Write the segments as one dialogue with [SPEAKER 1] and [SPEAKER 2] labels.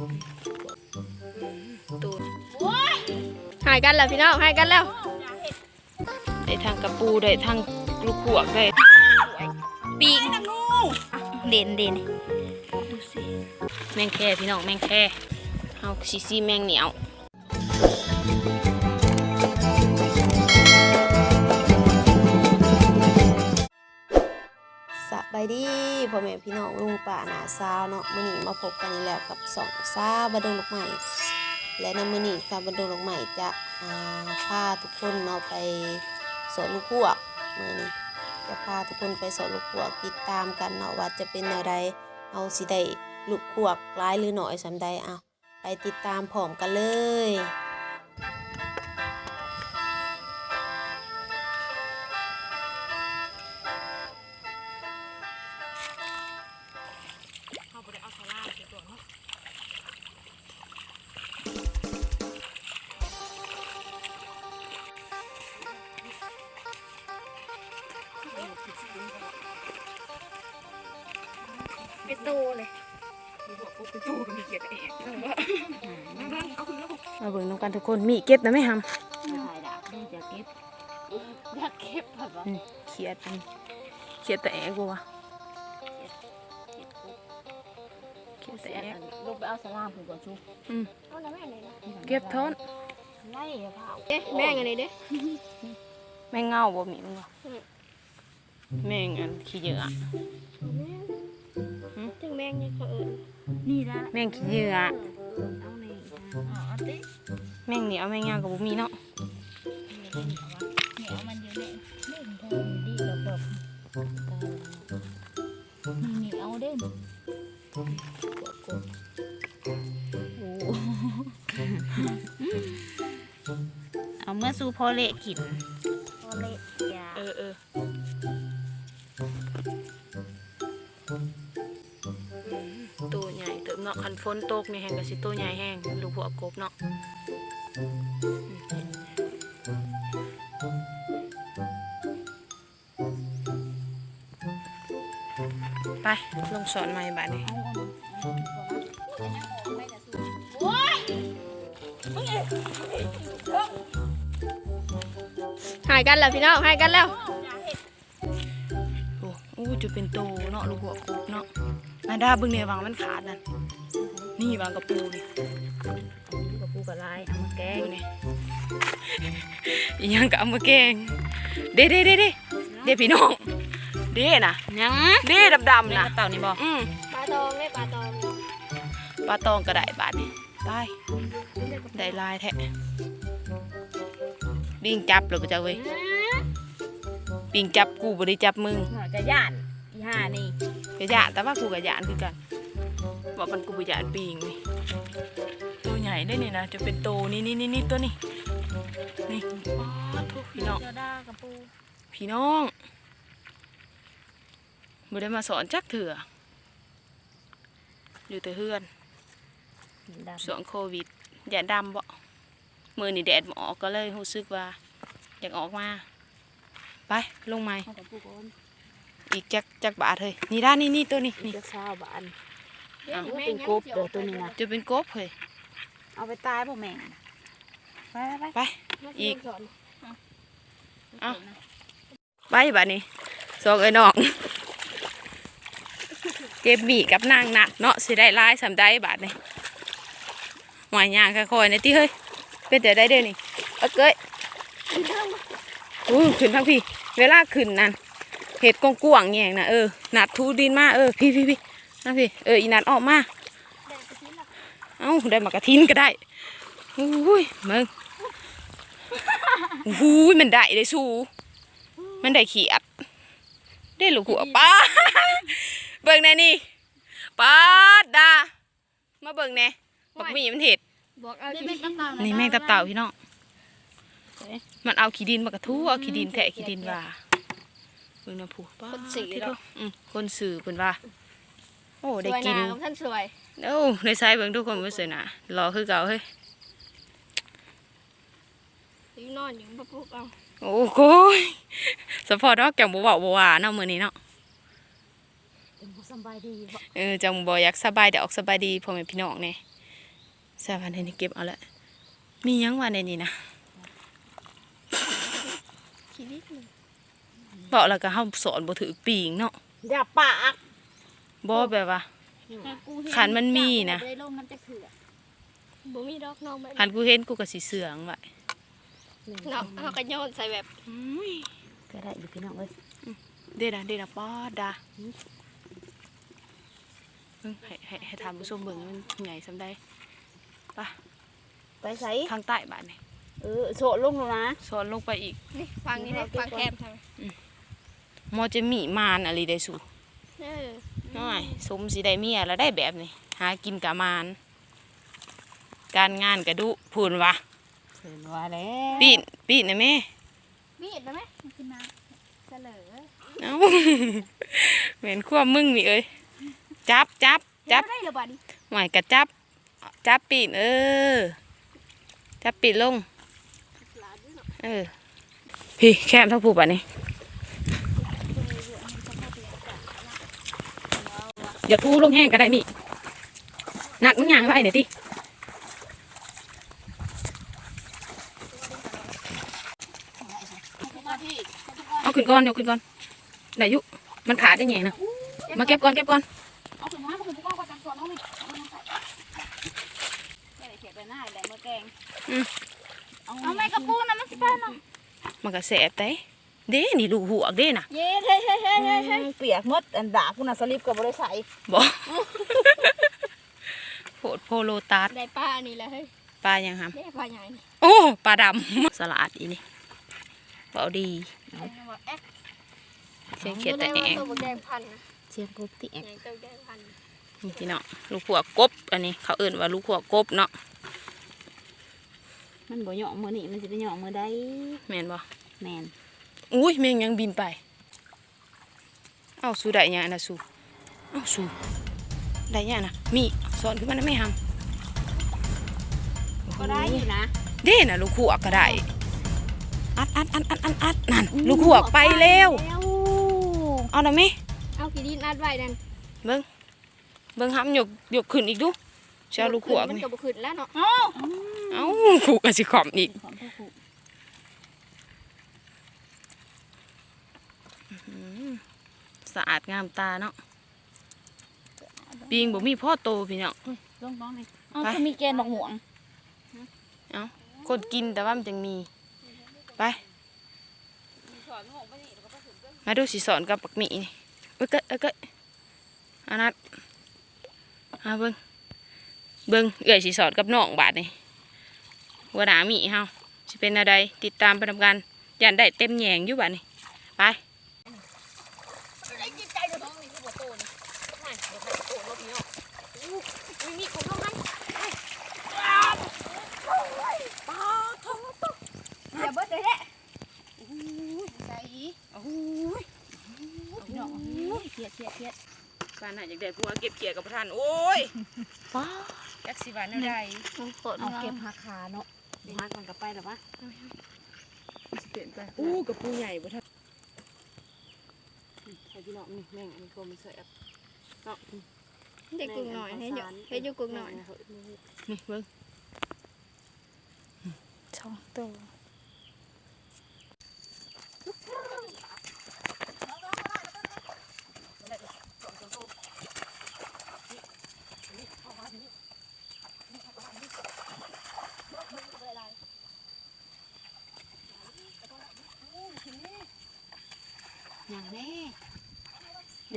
[SPEAKER 1] ตูนหายกันแล้วพี่น้องหายกันแล้ว ได้ทางกระปูได้ทางลูกขวกได้ปีกเด่นเด่นดูสิแมงแค่พี่น้องแมงแค่เฮาซีซีแมงเหนียวายดีพ่อแม่พี่น้องลุงป่าหนาซาวเนาะมื้อนี้มาพบกันอีกแล้วกับสองซาบันดงลูกใหม่ และในมื้อนี้ซาบันดงลูกใหม่จะพาทุกคนเนาะไปสวนลูกพวกมื้อนี้จะพาทุกคนไปสวนลูกพวกติดตามกันเนาะว่าจะเป็นแนวใดเอาสิได้ลูกพวกร้ายหรือหน่อยสำใดเอาไปติดตามพร้อมกันเลย ทุกคนมีเก็บนะไม่ท
[SPEAKER 2] ถ่ายดาบนี่จะเก็บอยากเก็บผัดวะำ
[SPEAKER 1] เขียดอันเขียดแต่แอกวะเขียดแต่แอก
[SPEAKER 2] ลูกไปเอาสลามผมก่อนชุบ
[SPEAKER 1] อืม
[SPEAKER 2] เอาน้ำแม่เลยนะ
[SPEAKER 1] เก็บท้อน
[SPEAKER 2] ไล่เผา
[SPEAKER 3] เอ๊ะแม่งอันนี้เด้
[SPEAKER 1] แมงเงาบ่มีมึงวะแมงอันขี้เหยื่อ
[SPEAKER 3] จังแม่งเนี่ยเขาเอิญ
[SPEAKER 2] นี่ละ
[SPEAKER 1] แมงขี้เหยื่อ
[SPEAKER 2] เอาใน เอาเอาติ
[SPEAKER 1] แมงเหนียวแมงยาวกับบ่มีเนาะ
[SPEAKER 2] เหนียวมันอยู่เนี่ยนี่มันเธอดีกับแบบนี่เหนียวเด่นเอาเมื่อสู่พอเละกิน
[SPEAKER 1] นาะคันฝนตกนี่แห้งก็สิตัวใหญ่แห้งลูกหัวกบเนาะไป ลงสอนใหม่บาดนี้
[SPEAKER 3] หายกันแล้วพี่น้องหายกันแล้ว
[SPEAKER 1] โอ้โอ้จะเป็นโตเนาะลูกหัวกบเนาะนาดาเบิ่งเนี่ยวางมันขาดนั่น นี่วางกระปูนี่
[SPEAKER 2] กับปูกับลายเอามาแกง
[SPEAKER 1] ดูนี่อีหยังก็เอามาแกง เด้เด้เด้เด้เด้พี่น้องเด้น่ะ
[SPEAKER 2] ยัง
[SPEAKER 1] เด้ดำๆน่ะ
[SPEAKER 2] เต่านี่บอก
[SPEAKER 1] อืม
[SPEAKER 3] ปลาตองเนี่ยปลาตอง
[SPEAKER 1] ปลาตองก็ได้บาดนี่ตายได้ลายแท้ปิงจับเลยปะจ้าเว้ยปิงจับกูบ่ได้จับมึง
[SPEAKER 2] หน่อยจะย่านอีห่านี่
[SPEAKER 1] กระยานแต่ว่ากูกระยานคือกัน บอกมันกูกระยานปิงนี่ตัวใหญ่ได้นี่นะจะเป็นโตนี่นี่นี่นี่ตัวนี้นี่อ้าวทุกพี่น้อง
[SPEAKER 2] เจ้าด้ากับปู
[SPEAKER 1] พี่น้องบ่ได้มาสอนจักเถื่ออยู่แต่เฮือน
[SPEAKER 2] ดำ
[SPEAKER 1] ช่วงโควิดแดดดำบ่มือนี่แดดบ่ออกก็เลยรู้สึกว่า อยากออกมา ไปลงไม้
[SPEAKER 2] เข้ากับปูก่อน
[SPEAKER 1] อีกจักจักบาทเฮ้ยนี่ด้านนี่นี่ตัวนี้นี่
[SPEAKER 2] เจ้าสาวบ้าน
[SPEAKER 1] อ้าว
[SPEAKER 2] เป็นกบเด้อตัวนี้นะ
[SPEAKER 1] จะเป็นกบเฮ้ย
[SPEAKER 2] เอาไปตายบ่แม่งไปไป
[SPEAKER 1] ไป
[SPEAKER 3] อี
[SPEAKER 1] อี
[SPEAKER 3] ก
[SPEAKER 1] ก
[SPEAKER 3] สอน
[SPEAKER 1] เอ้าไปบาดนี้สองไอ้น้องเก็บบีกับนางนัดเนาะสิได้หลายสำได้บาทนี่หวายยางค่อยๆนะที่เฮ้ยเป็นแต่ได้เด้อนี่เอาเกยอู้ขึ้นทั้งพี่ เวลาขึ้นนั่นเห็ดกงกวางๆแยงนะเออนัดทูดินมาเออพี่พี่พี่ นั่นพี่เอออีนัดออกมาเอ้าได้มากระทินก็ได้อุ้ยมึงอุ้ยมันได้เลยสู้มันได้เขียดได้ลูกหัวป้าเบิ่งแน่นี่ป้าดดามาเบิ่งแน่บักหมีมันเห็ด
[SPEAKER 3] บอกเอา
[SPEAKER 2] นี่
[SPEAKER 3] ที่
[SPEAKER 2] เป็นน้ำตาล
[SPEAKER 1] นี่แมงตับเต่าพี่น้องมันเอาขี้ดินมากระทู้เอาขี้ดินแทะขี้ดินว่าเบิ่งน้ำผู้ป้า
[SPEAKER 3] คนสี
[SPEAKER 1] ที่
[SPEAKER 3] เนาะ
[SPEAKER 1] อืมคนสื่อเพิ่นว่า โอ้
[SPEAKER 3] ส
[SPEAKER 1] ได้
[SPEAKER 3] วย
[SPEAKER 1] กิน
[SPEAKER 3] นะท่านสวย
[SPEAKER 1] โอ้ในไซเบิ่งทุกคนบ่สวยนะรอคือเก่าเฮ้ย
[SPEAKER 3] อยู่นอนอยู่ปะปุ๊กเอา
[SPEAKER 1] โอ้โหยสปอร์ตดอกจังบ่เว้าบ่ว่าเนาะมื้อนี้เนาะ
[SPEAKER 2] เป็นผู้สำบายดีบ่
[SPEAKER 1] เออจังบ่อยากสบายแต่ออกสบายดีพ่อแม่พี่น้องแน่ใส่วันนี้เก็บเอาละมีหยังวันในนี้นะ
[SPEAKER 3] ขี้ดิบหนึ่ง
[SPEAKER 1] บอกแล้วก็เฮาสอนบ่ถือปีงเนาะ
[SPEAKER 4] อย่าปาก
[SPEAKER 1] บ่แบบว่า
[SPEAKER 2] แต่กูเห็
[SPEAKER 1] ขันมันมีนะ
[SPEAKER 2] บ่ได้ลงน้ำจะเถื่อ
[SPEAKER 3] บ่มีดอกน้องแบบ
[SPEAKER 1] คันกูเห็นกูก็สิเสืองไว้
[SPEAKER 3] เนาะเอากระโยนใส่แบบ
[SPEAKER 1] อุ้ย
[SPEAKER 4] ก็ได้อยู่พี่น้องเอ้ย
[SPEAKER 1] เด็ดอะเด็ดอะป๊อดดาเบิ่งให้ให้ให้ทำผู้ชมเบิ่งมันใหญ่สำใดไปะ
[SPEAKER 4] ไปใส่
[SPEAKER 1] ทางใต้บ้านนี่
[SPEAKER 4] เออโฉดลงแล้วนะ
[SPEAKER 1] สอนลงไปอีก
[SPEAKER 3] นี่ฟังนี่ได้ฟังแคบทำไม
[SPEAKER 1] มอจะมีมานอะไรได้สู่
[SPEAKER 3] เออ
[SPEAKER 1] น้อยสมสิได้เมียแล้วได้แบบนี้หากินกะมาน การงานกระดุพูนวะ
[SPEAKER 4] เห็นว่าแล้ว
[SPEAKER 1] ปีนปีนนะแม่
[SPEAKER 2] มีดได้ไหมมันขึ้นมาเสลอ
[SPEAKER 1] เอ้าเหม็นขั้วมึงนี่เอ้ยจับจับจับ
[SPEAKER 2] ได้หรือบ่ดิ
[SPEAKER 1] หมายกระจับ จับปีนเออ จับปีนลง เออ พี่แคมเท่าผูป่ะนี่ อย่าทูลงแห้งก็ได้นี่หนักมันยางไรเนี่อยติเอาขึ้นก่อนเดี๋ยวขึ้นก่อนไหนยุมันขาดได้ไงนะมาเก็บก่อนเก็บก่อน
[SPEAKER 4] เอาขึ้นมาเอาขึ้นมาก่อนจังส่วนเอานี่เอาลงใส่ไม่ได้เขียนไปหน้าแหละมือแกง
[SPEAKER 1] อืม
[SPEAKER 4] เอา
[SPEAKER 2] เอาไม้กระปูนะมันสิไปเนาะ
[SPEAKER 1] มันก็แสบแต่ เด้นี่ลูกหัวกเด้น่ะ
[SPEAKER 3] เย้เฮ้ยเฮ้ยเฮ้ยเฮ้ยเฮ้ย
[SPEAKER 4] เปียกหมดอันดาคุณน่ะสลิปกับบริษัท
[SPEAKER 1] บอกโพดโพโลตัส
[SPEAKER 3] ได้ปลาอันนี้แหละเฮ้ย
[SPEAKER 1] ปลายังครับ
[SPEAKER 3] ได้ปลาใหญ่นี่
[SPEAKER 1] โอ้ปลาดำสลัดอีนี่เบาดีเสียงเขียดแต่
[SPEAKER 3] บ่
[SPEAKER 1] แอ
[SPEAKER 3] ได้ว่างตัวบ่แดงพันนะ
[SPEAKER 4] เชียงกุ๊บติ
[SPEAKER 3] ใหญ่ตัวแดงพัน
[SPEAKER 1] นี่พี่เนาะลูกหัวกบอันนี้ เขาเอื่นว่าลูกหัวกบเนาะ
[SPEAKER 4] มันบ่เหยาะมือนี่มันจะไปเหยาะมือใด
[SPEAKER 1] แม่นบ่
[SPEAKER 4] แมน
[SPEAKER 1] อุ้ยแมงยังบินไป เอ้าสูได้ยังนะสูเอ้าสูได้ยังนะมีสอนขึ้นมาได้ไหมฮัม
[SPEAKER 4] ก็ได้อยู่นะ
[SPEAKER 1] เด้น่ะลูกหัวก็ได้อัดอัดอัดอัดอัดอัดนั่นลูกหัวไปแล้ว
[SPEAKER 4] แล้ว
[SPEAKER 1] เอาได้ไหม
[SPEAKER 3] เอาขี้ดินอัดไว้นั่น
[SPEAKER 1] เบิ้งเบิ้งห้ำยกยกขึ้นอีกดูเช้าลูกหัว
[SPEAKER 3] มัน
[SPEAKER 1] นี่
[SPEAKER 3] ก็บ่ขึ้นแล้วเนาะ
[SPEAKER 1] เอ้าขู่กันสิขอมอีก
[SPEAKER 4] ของพ่อครู
[SPEAKER 1] สะอาดงามตาเนาะปิงบ่มีพ่อโตพี่เนาะ
[SPEAKER 4] ลงน้องเลยเอา
[SPEAKER 1] ไป
[SPEAKER 4] ก็มีแกนดอกหวง
[SPEAKER 1] คนกินแต่ว่ามันจังมีไปมาดูสิสอนกับปักหมีนี่เอ้ยเกยเอ้ยเกยอานัดเอาเบิ้งเบิ้งเอื่อยสิสอนกับน้องบาทนี่ว่าหนาหมีเฮาสิเป็นอะไรติดตามไปทำกันยันได้เต็มแยงอยู่บาทนี่ไป
[SPEAKER 2] อย่าเบิดเลยแหละ
[SPEAKER 4] พี่น้องเขียดเขียดเขียด
[SPEAKER 1] ปานน่ะอยากได้ผัวเก็บเกี่ยกับประธานโอ้ยป้าจักสิบาทแนวใด
[SPEAKER 4] เอาเก็บหักขาเนาะหักมันกลับไปหรอวะ
[SPEAKER 1] สิเปลี่ยนไปอู้กับปูใหญ่บ่ทันใส่พี่น้องนี่แม่งอันนี้ก็มันแซ่บเนาะ
[SPEAKER 3] เด็กกุ้งหน่อยให้อยู่ให้อยู่กุ้งหน่อย
[SPEAKER 1] นี่เบิ่ง
[SPEAKER 2] สองตัว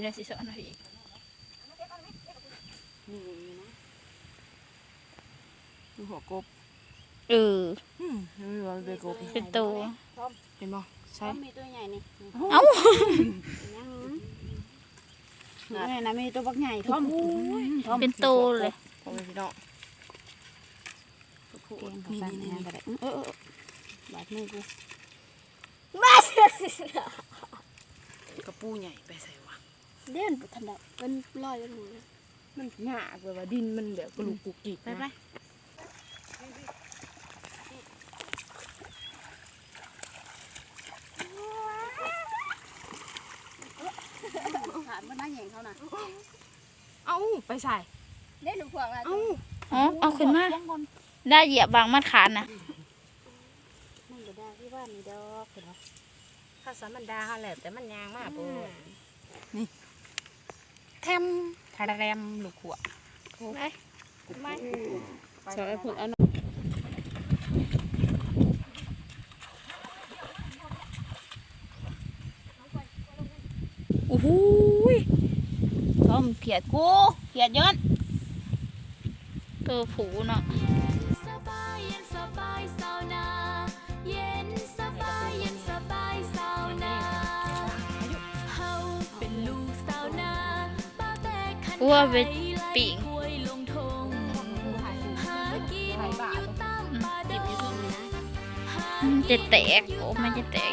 [SPEAKER 1] เดี๋ยวสิสอนให้อีก
[SPEAKER 4] นี่นะ
[SPEAKER 1] ดูหัวกบ
[SPEAKER 2] เออ
[SPEAKER 1] อืมนี่ว่าเป็นกบ
[SPEAKER 2] เป็นตัว
[SPEAKER 1] เห็นบ่ใช่
[SPEAKER 4] ใช่มีตัวใหญ่นี่
[SPEAKER 2] เอ้า
[SPEAKER 4] นี่นะมีตัวบักใหญ่ท่อมท่อม
[SPEAKER 2] เป็นตัวเลย
[SPEAKER 1] พ่อแม่พี่น้อง
[SPEAKER 4] เก่งภาษาเนี่ยก็ได้เออเออบาดมือกู
[SPEAKER 1] กระปูใหญ่ไปใส่วะ
[SPEAKER 3] เด่นบ่ทันได้มันลอยไปหมดเลย
[SPEAKER 1] มันหยากแบบว่าดินมันแบบกระลุกกุกกิก
[SPEAKER 4] ไปไป
[SPEAKER 1] นะ
[SPEAKER 4] ขาดมันน่าแหงเขานะ
[SPEAKER 1] เอ้าไปใส่
[SPEAKER 3] เด่นลูกพวกอะไร
[SPEAKER 1] เอ้า
[SPEAKER 2] อ๋อเอาขึ้นขึ้นมาได้เหยียบบางมัดขาดนะ
[SPEAKER 5] มันบ่ได้ที่ว่านี่ดอกเห็นบ่
[SPEAKER 1] ข้าวสารมันดาเขาแหละแต่มันยางมากโอ้
[SPEAKER 5] แทมทาแรมลูกขัว
[SPEAKER 3] ไปไป
[SPEAKER 6] สองไอ้พุ่นเอา
[SPEAKER 2] โอ้โหยต้มเขียดกูเขียดย้อนตัวผูเนาะ
[SPEAKER 7] แต่ขัน
[SPEAKER 2] กูว่าไปปิ่ง
[SPEAKER 7] ควยลงทงหากินอยู่ตามป่าดงหา
[SPEAKER 2] มันจะแตกโอ้มันจะแตก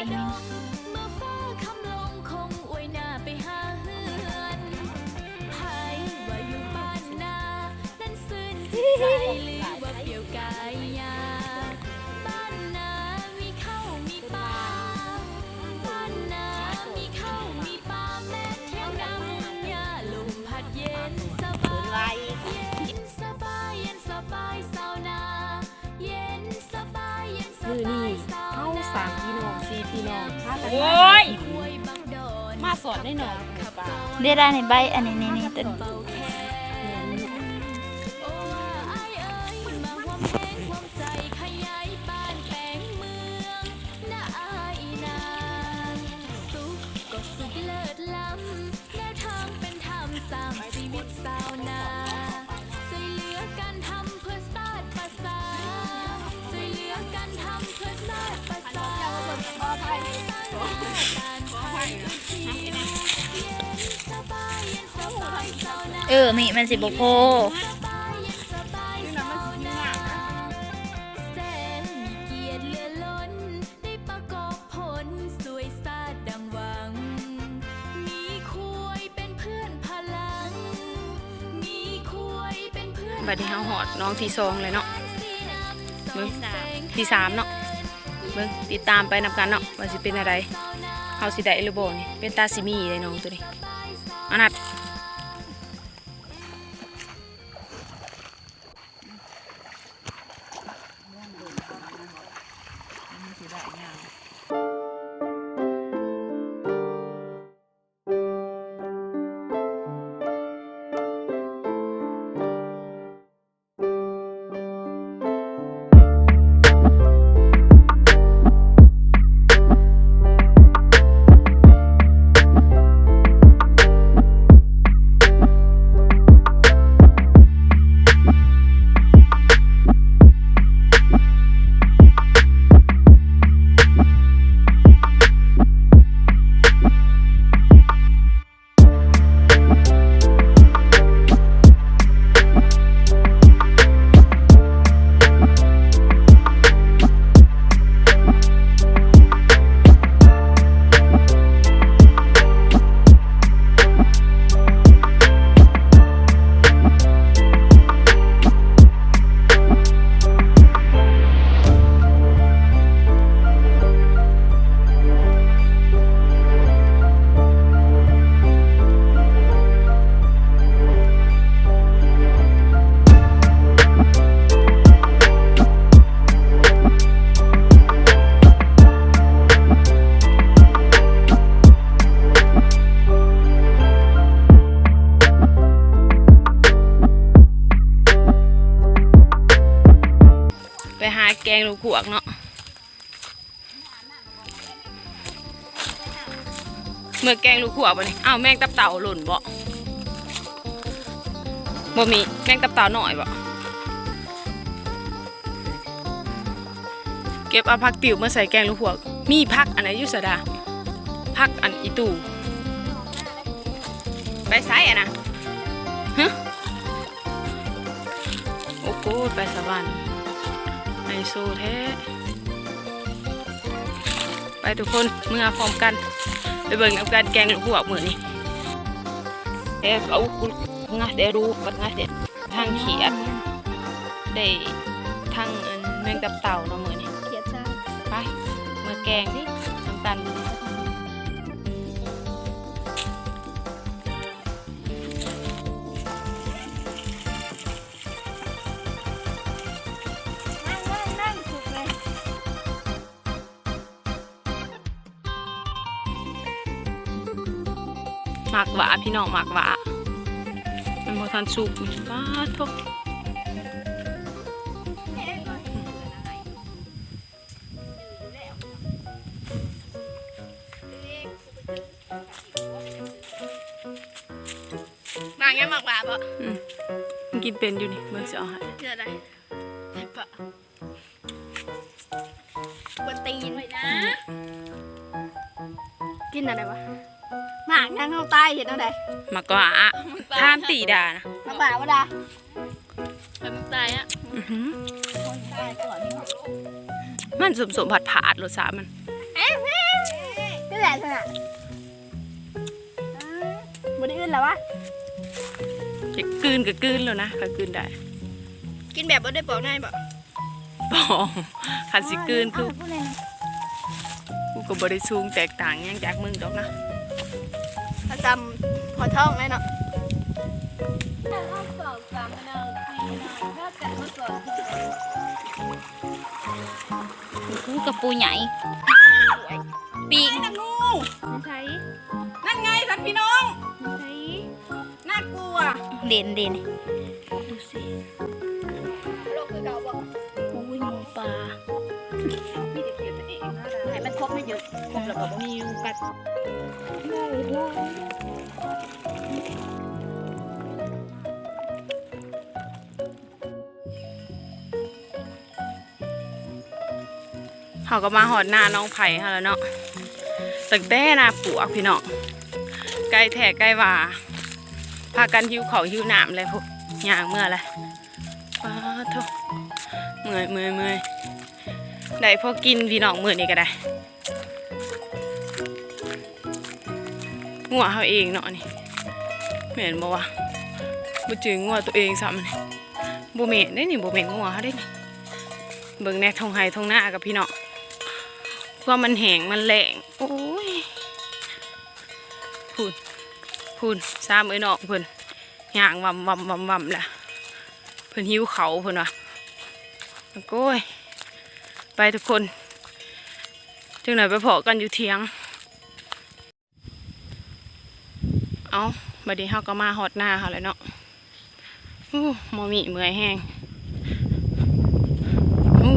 [SPEAKER 2] า
[SPEAKER 7] ยเย็นสบายสาวนาเข้า
[SPEAKER 5] สามพี่น้องสี่พี่น้องพากัน
[SPEAKER 1] โอ้ย
[SPEAKER 7] ควยบังดอน
[SPEAKER 5] มาสอนได้หน่อยป่า
[SPEAKER 2] ได้ได้ในใบอันนี้นี่นี่ตัวนี้
[SPEAKER 7] เป่าแคน เป็นเพื่อ
[SPEAKER 2] มี
[SPEAKER 7] คุยเป็นเพื่อน
[SPEAKER 1] บัดนี้เฮาหอดน้องที่สองเลยเนาะ
[SPEAKER 7] เบิ่ง
[SPEAKER 1] ที่สามเนาะเบิ่งติดตามไปนำกันเนาะว่าสิเป็นอะไรเฮาสิได้หรือบ่นี่เป็นตาซิมีเลยน้องตัวนี้ งลูกขวกเนาะเมื่อแกงลูกขวกบ่นี่อ้าวแมงตับเต่าหล่นบ่บ่มีแมงตับเต่าหน่อยบ่เก็บเอาผักติ๋วมาใส่แกงลูกขวกมีผักอันไหนอยู่สะดาผักอันอีตู่ไปไสอะนะฮะโอ้โหไปสวรรค์ ไฮโซแท้ ไปทุกคนเมื่อพร้อมกัน ไปเบิ่งกับการแกงลูกหัวกมือนี่เดี๋ยวเอางาเดี๋ยวรู้ปัดงาเด็ดทางเขียดได้ทางอันแมงตับเต่าเนาะมือนี่
[SPEAKER 3] เขียดซ่า
[SPEAKER 1] ไปเมื่อแกงดิน้ำตาล พี่น้องหมากหวามันบ่ทันสุกนี่ป้าทก
[SPEAKER 3] มาแง่มากกว่าปะ
[SPEAKER 1] มันกินเป็นอยู่นี่เบิ่งสิเอาให้
[SPEAKER 3] เจออะไรปะกวนตีนไปนะ
[SPEAKER 7] กินอะไรวะหมากนั่งเข้าใต้เห็นเอาได
[SPEAKER 1] หมากหวาท่านตีดานะ
[SPEAKER 7] มาป่าวะดา
[SPEAKER 3] เป็นตายอะ
[SPEAKER 1] อื้อหือมันสมสมผัดผาดรสชาติมัน
[SPEAKER 7] นี่แหละขนาดบไดอื่นแล้ววะ
[SPEAKER 1] จะกลืนก็กลืนแล้วนะก็กลืนได้
[SPEAKER 3] กินแบบบ่ได้ปอกง่ายปะ
[SPEAKER 1] ปองคันสิกลืนคือ
[SPEAKER 7] พูดเลยนะ
[SPEAKER 1] กูก็บ่ได้สูงแตกต่างหยังจากมึงดอกนะ
[SPEAKER 3] ถ้าจำพอท่องได้เนาะ
[SPEAKER 2] กูกับปูใหญ่
[SPEAKER 3] ปีก
[SPEAKER 2] งู
[SPEAKER 3] ไม่ใช่
[SPEAKER 2] นั่นไงสัตว์พี่น้อง
[SPEAKER 3] ไม่ใช่
[SPEAKER 2] น่ากลัว
[SPEAKER 3] เด่นเด่น
[SPEAKER 1] ดูสิ
[SPEAKER 7] โลกคือเก่าบอก
[SPEAKER 1] อุ้ยหมูปลา
[SPEAKER 2] ให้มันครบไม่เยอะครบแล้วก็มีกัด
[SPEAKER 1] เขาก็มาหอดหน้าน้องไผ่ค่ะแล้วเนาะตั้งแต่หน้าปวกพี่น้องใกล้แท้ใกล้ว่าพากันหิวเขาหิวหน้ำเลยพวกย่างเมื่อไรป้าโทเมื่อยเมื่อยเมื่อย ได้พอกินพี่น้องมื่อนี้ก็ได้งัวเขาเองเนาะนี่เหม็นบ่วะบ่จืงงัวตัวเองซ้ำนี่บ่เหม็นได้นี่บ่เหม็นงัวเขาได้นี่เบิ่งแน่ทงไห้ทงหน้ากับพี่น้องเพราะมันแห้งมันแหลงโอ้ยพูนพูนซ้ำเอ้ยน้องเพิ่นย่างวำวำวำวำล่ะเพิ่นหิวเขาเพิ่นว่ะโอ้ย ไปทุกคนจังไหนไปเพาะกันอยู่เทียง เอาบัดนี้เฮาก็มาฮอดหน้าเขาแล้วเนาะอู้มอมีเมื่อยแห้งอู้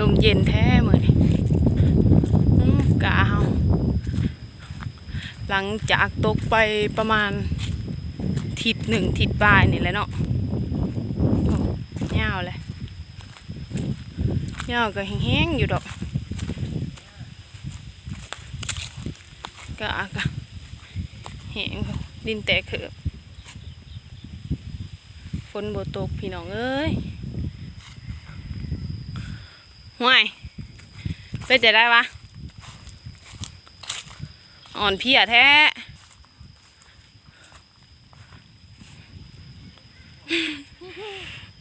[SPEAKER 1] ลมเย็นแท้มื้อนอื้กะเฮาหลังจากตกไปประมาณทิศหนึ่งทิศปลายนี่แหละเนาะโอ้ยาวเลย ยาก็แห้งๆอยู่ดอกกะกะแหงดินแตกเถือบฝนบ่ตกพี่น้องเอ้ยห่วยเป็นจะได้วะอ่อนเพียแท้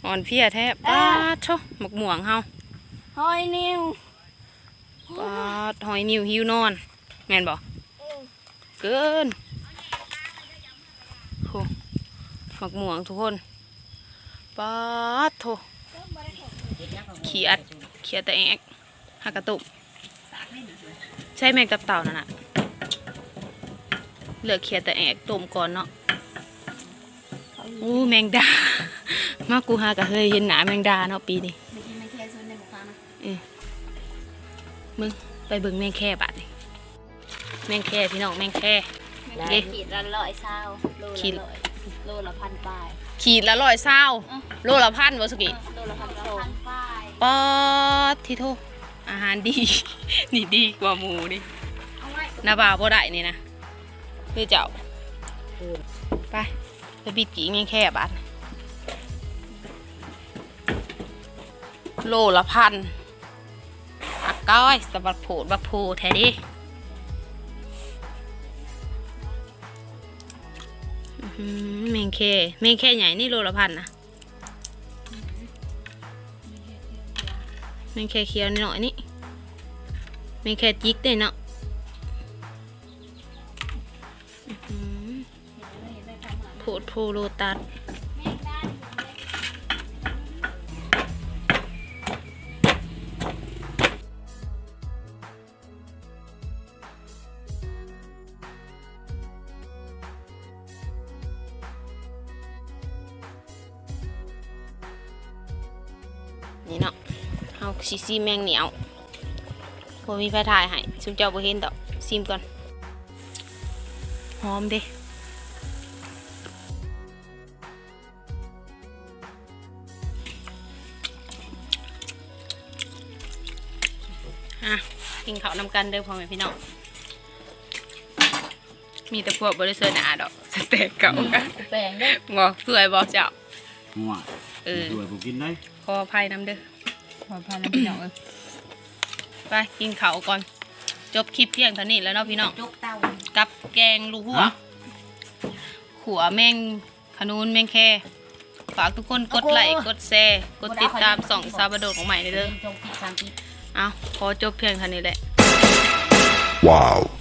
[SPEAKER 1] อ่อนเพียแท้ป้าชหมกหม่วงเฮา
[SPEAKER 7] หอยนิว
[SPEAKER 1] ป้าดหอยนิวหิวนอนแม่นบ่เกินโหหมักหมวงทุกคนปาดโถเขียดเขียดแต่แอกหากกระตุกใช่แมงตับเต่านั่นน่ะเหลือเขียดแต่แอกต้มก่อนเนาะอู้แมงดา มากูหากะเฮยเห็นหนาแมงดาเนาะปีนี้
[SPEAKER 2] มึ
[SPEAKER 1] งไปเบิ่งแมงแค่บาดนี่แมงแค่พี่น้องแมงแค่เด้
[SPEAKER 2] ขีดละร้อยเศร้าโล
[SPEAKER 1] ขี
[SPEAKER 2] ละ
[SPEAKER 1] ด
[SPEAKER 2] ร้อยโลละพันปลาย
[SPEAKER 1] ขีดละร้อยเศร้าโลละพันวสกิ
[SPEAKER 2] โลละพันสองปลาย
[SPEAKER 1] ปอดที่โทอาหารดี นี่ดีกว่าหมูดินาบาบ่ได้นี่นะคือเจ้าไปไปบิดกี่แม่งแค่บาทโลละพัน อักก้อยสบัดโผดบักโพแท้ดิอื้อหือแมงแค่แมงแค่ใหญ่นี่โลละพันนะแมงแค่เคี้ยวนิดหน่อยนี่แมงแค่จิกได้เนาะอื้อหือโพดโพโลตัส สิซีแมงเหนียวบ่มีไฟถ่ายให้ซุมเจ้าบ่เห็นดอกซิมก่อนหอมเด้อะกินข้าวนำกันเด้อพ่อแม่พี่น้อง มีแต่พวกบริสุทธิ์หนาดอกสเต็กเก่ากัน
[SPEAKER 2] แปลงเด้อ
[SPEAKER 1] บอกสวยบอกเจ้า
[SPEAKER 8] หัว
[SPEAKER 1] เออ
[SPEAKER 8] ด้วยผมกินได้
[SPEAKER 1] ขออภัยน้ำเด้อ
[SPEAKER 2] ขอพาน้ำพี่น้องเอ้ย
[SPEAKER 1] ไปกินเขาวก่อน จบคลิปเพียงเท่านี้แล้วเนาะพี่น้อง
[SPEAKER 2] จกเต้า
[SPEAKER 1] กับแกงลูกหัว
[SPEAKER 8] ฮะ
[SPEAKER 1] ขัวแมงขนุนแมงแคฝากทุกคนกดไลค์กดแชร์กดติดตามส่องซาบะโดดของใหม่เด้อ
[SPEAKER 2] จงปิดสามปิด
[SPEAKER 1] เอาขอจบเพียงเท่านี้แหละ
[SPEAKER 9] Wow.